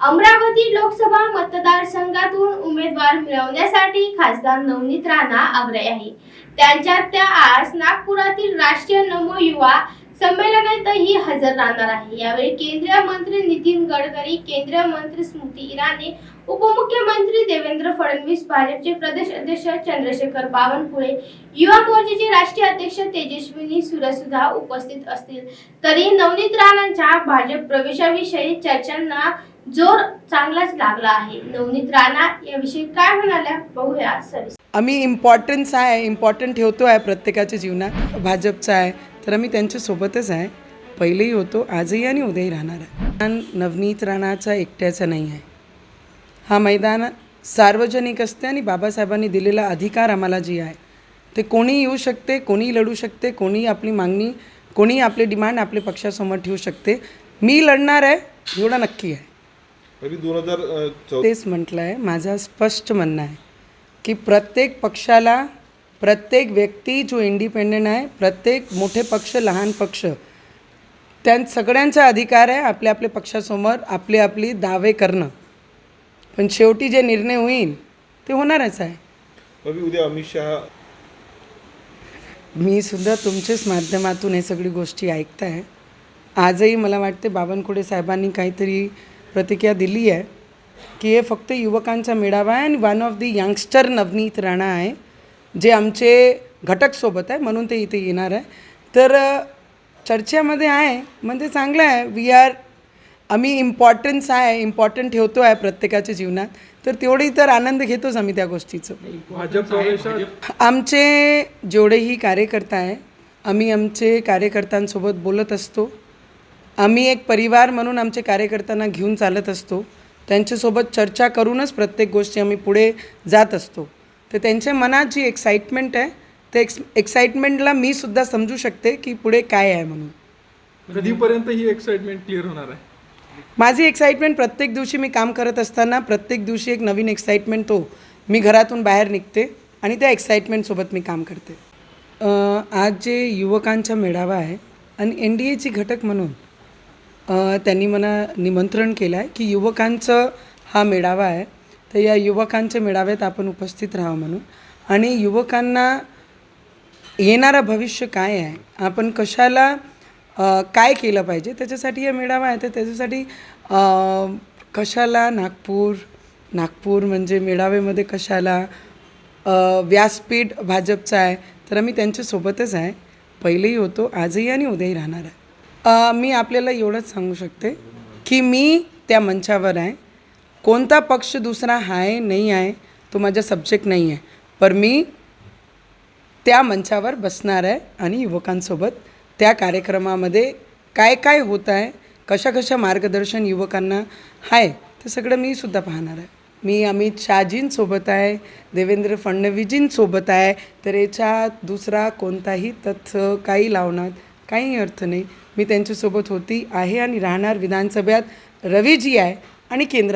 अमरावती लोकसभा मतदारसंघातून उमेदवार मिळवण्यासाठी खासदार नवनीत राणा आग्रही आहे. त्यांच्यात त्या आज नागपुरातील राष्ट्रीय नमो युवा संमेलनातही हजर राहणार आहे. यावेळी केंद्रीय मंत्री नितीन गडकरी केंद्रीय मंत्री स्मृती इराणी उपमुख्यमंत्री देवेंद्र फडणवीस भाजपचे प्रदेश अध्यक्ष चंद्रशेखर बावनकुळे युवा मोर्चाचे राष्ट्रीय अध्यक्ष तेजस्विनी सुरसुद्धा उपस्थित असतील. तरी नवनीत राणांच्या भाजप प्रवेशाविषयी चर्चांना जोर चांगलाच लागला आहे. नवनीत राणा याविषयी काय म्हणाल्या? बघूया. सविस्तर आम्ही इम्पॉर्टन्स आहे इम्पॉर्टंट ठेवतो आहे प्रत्येकाच्या जीवनात. भाजपचा आहे तर आम्ही त्यांच्यासोबतच आहे. पहिलेही होतो आजही आणि उद्याही राहणार आहे. मैदान नवनीत राणाचा एकट्याचा नाही आहे. हा मैदान सार्वजनिक असते आणि बाबासाहेबांनी दिलेला अधिकार आम्हाला जी आहे ते कोणी येऊ शकते कोणी लढू शकते कोणी आपली मागणी कोणी आपले डिमांड आपल्या पक्षासमोर ठेवू शकते. मी लढणार आहे एवढं नक्की आहे. तरी दोन हजार चौ तेच म्हटलं आहे माझं स्पष्ट म्हणणं आहे की प्रत्येक पक्षाला प्रत्येक व्यक्ती जो इंडिपेंडंट आहे प्रत्येक मोठे पक्ष लहान पक्ष त्यां सगळ्यांचा अधिकार आहे आपल्या आपल्या पक्षासमोर आपली आपली दावे करणं. पण शेवटी जे निर्णय होईल ते होणारच आहे. उद्या अमित शहा मी सुद्धा तुमच्याच माध्यमातून हे सगळी गोष्टी ऐकत आहे आजही मला वाटते बावनकुळे साहेबांनी काहीतरी प्रतिक्रिया दिली आहे की हे फक्त युवकांचा मेळावा आहे आणि one of the youngster Navneet Rana आहे जे आमचे घटकसोबत आहे म्हणून ते इथे येणार आहे. तर चर्चेमध्ये आहे म्हणजे चांगलं आहे. वी आर आम्ही इम्पॉर्टन्स आहे इम्पॉर्टंट ठेवतो आहे प्रत्येकाच्या जीवनात. तर तेवढी तर आनंद घेतोच आम्ही त्या गोष्टीचं. आमचे जेवढेही कार्यकर्ता आहे आम्ही आमचे कार्यकर्त्यांसोबत बोलत असतो. आम्ही एक परिवार म्हणून आमचे कार्यकर्त्यांना घेऊन चालत असतो. त्यांच्यासोबत चर्चा करूनच प्रत्येक गोष्टी आम्ही पुढे जात असतो. तर त्यांच्या मनात जी एक्साइटमेंट आहे ते एक्स एक्साइटमेंटला मी सुद्धा समजू शकते की पुढे काय आहे म्हणून. कधीपर्यंत ही एक्साइटमेंट क्लिअर होणार आहे? माझी एक्साइटमेंट प्रत्येक दिवशी मी काम करत असताना प्रत्येक दिवशी एक नवीन एक्साइटमेंट तो मी घरातून बाहेर निघते आणि त्या एक्साइटमेंटसोबत मी काम करते. आज जे युवकांचा मेळावा आहे आणि एन डी एची घटक म्हणून त्यांनी मला निमंत्रण केलं आहे की युवकांचं हा मेळावा आहे. तर या युवकांच्या मेळाव्यात आपण उपस्थित राहावं म्हणून. आणि युवकांना येणारं भविष्य काय आहे? आपण कशाला काय केलं पाहिजे? त्याच्यासाठी हा मेळावा आहे. तर त्याच्यासाठी कशाला नागपूर नागपूर म्हणजे मेळाव्यामध्ये कशाला व्यासपीठ भाजपचं आहे. तर आम्ही त्यांच्यासोबतच आहे. पहिलेही होतो आजही आणि उद्याही राहणार आहे. मी आपल्याला एवढंच सांगू शकते की मी त्या मंचावर आहे. कोणता पक्ष दुसरा आहे नाही आहे तो माझा सब्जेक्ट नाही आहे. पर मी त्या मंचावर बसणार आहे आणि युवकांसोबत त्या कार्यक्रमामध्ये काय काय होत आहे कशा कशा मार्गदर्शन युवकांना आहे ते सगळं मी सुद्धा पाहणार आहे. मी अमित शहाजींसोबत आहे देवेंद्र फडणवीसजींसोबत आहे तर याच्यात दुसरा कोणताही तथ्य काही लावणार काही अर्थ नाही. मी त्यांच्यासोबत होती आहे आणि राहणार विधानसभेत. रवीजी आहे आणि केंद्र